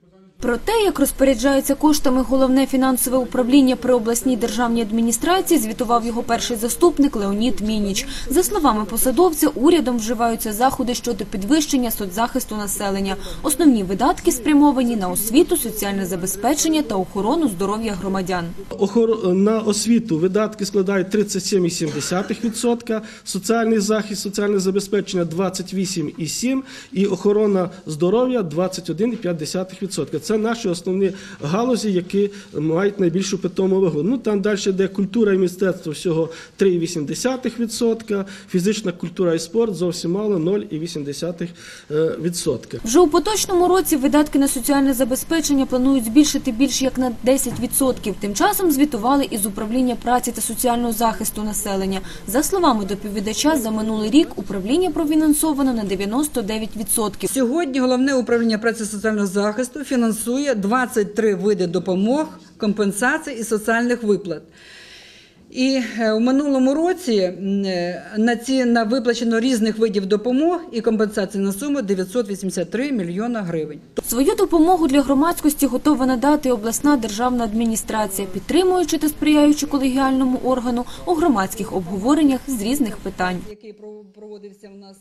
to Про те, як розпоряджаються коштами головне фінансове управління при обласній державній адміністрації, звітував його перший заступник Леонід Мініч. За словами посадовця, урядом вживаються заходи щодо підвищення соцзахисту населення. Основні видатки спрямовані на освіту, соціальне забезпечення та охорону здоров'я громадян. На освіту видатки складають 37,7%, соціальний захист, соціальне забезпечення 28,7% і охорона здоров'я 21,5%. Це наші основні галузі, які мають найбільшу питому вагу. Ну там далі йде культура і мистецтво всього 3,8%, фізична культура і спорт зовсім мало 0,8%. Вже у поточному році видатки на соціальне забезпечення планують збільшити більш як на 10%. Тим часом звітували із управління праці та соціального захисту населення. За словами доповідача, за минулий рік управління профінансовано на 99%. Сьогодні головне управління праці соціального захисту фінансує 23 види допомог, компенсацій і соціальних виплат. І е, у минулому році е, на ці на виплачено різних видів допомог і компенсацій на суму 983 мільйона гривень. Свою допомогу для громадськості готова надати обласна державна адміністрація, підтримуючи та сприяючи колегіальному органу у громадських обговореннях з різних питань. Який проводився у нас